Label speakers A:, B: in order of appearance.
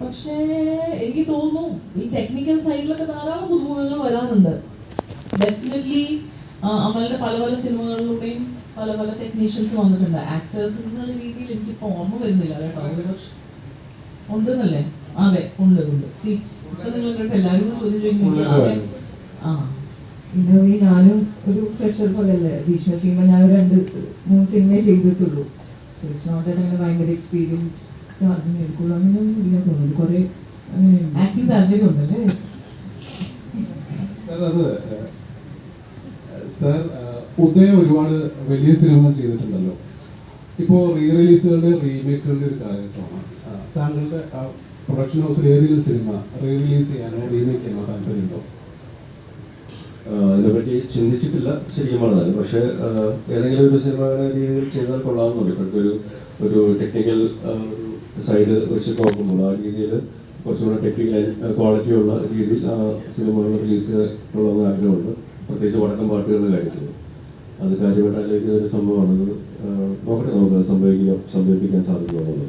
A: പക്ഷേ എനിക്ക് തോന്നുന്നു ഈ ടെക്നിക്കൽ സൈഡിലൊക്കെ ധാരാളം പുതുമുഖങ്ങൾ വരാറുണ്ട്. ഡെഫിനറ്റ്ലി അമലിന്റെ പല പല സിനിമകളിലൂടെയും പല പല ടെക്നീഷ്യൻസ് വന്നിട്ടുണ്ട്. ആക്ടേഴ്സ് എന്നുള്ള രീതിയിൽ എനിക്കിപ്പോൾ ഓർമ്മ വരുന്നില്ല കേട്ടോ. ഒരുപക്ഷെ ഉണ്ടെന്നല്ലേ? അതെ ഉണ്ട് ഉണ്ട്. സി ഇപ്പൊ നിങ്ങൾ കേട്ടോ എല്ലാവരും ചോദിച്ചു ആ.
B: ഇന്നോവി ഞാനും ഒരു ഫ്രഷർ പോലെയല്ലേ? ഭീഷ്മ ചെയ്യുമ്പോൾ ഞാൻ രണ്ട് മൂന്ന് സിനിമയെ ചെയ്തിട്ടുള്ളൂ. സോ ഇറ്റ്സ് നോട്ട് അങ്ങനെ ഭയങ്കര എക്സ്പീരിയൻസ്ഡ് സ്റ്റാർസിന് എടുക്കുള്ളൂ അങ്ങനെയൊന്നും ഇല്ല തോന്നുന്നു കുറെ
A: ആക്ടിങ് താല്പര്യം ഉണ്ടല്ലേ
C: സാർ ഉദയ ഒരുപാട് വലിയ സിനിമകൾ ചെയ്തിട്ടുണ്ടല്ലോ. ഇപ്പോൾ റീ റിലീസുകളുടെ റീമേക്കുകളുടെ ഒരു കാലഘട്ടമാണ് താങ്കളുടെ പ്രൊഡക്ഷൻ ഹൗസിൽ ഏതെങ്കിലും സിനിമ റീ റിലീസ് ചെയ്യാനോ റീമേക്ക് ചെയ്യാനോ താല്പര്യമുണ്ടോ?
D: അതിനെപ്പറ്റി ചിന്തിച്ചിട്ടില്ല ശരിക്കും പറഞ്ഞാൽ പക്ഷേ ഏതെങ്കിലും ഒരു സിനിമ രീതിയിൽ ചെയ്താൽ കൊള്ളാമെന്നുണ്ട് ഇപ്പോഴത്തെ ഒരു ഒരു ടെക്നിക്കൽ സൈഡ് വെച്ച് നോക്കുമ്പോൾ ആ രീതിയിൽ കുറച്ചുകൂടെ ടെക്നിക്കൽ ക്വാളിറ്റി ഉള്ള രീതിയിൽ ആ സിനിമകൾ റിലീസ് ചെയ്തിട്ടുള്ള ആഗ്രഹമുണ്ട്. പ്രത്യേകിച്ച് വടക്കം പാട്ടുകളുടെ കാര്യത്തിൽ. അത് കാര്യമായിട്ട് അല്ലെങ്കിൽ ഒരു സംഭവമാണ്. നോക്കട്ടെ നമുക്ക് സംഭവിക്കുക സംഭവിപ്പിക്കാൻ സാധിക്കുമെന്നുള്ളത്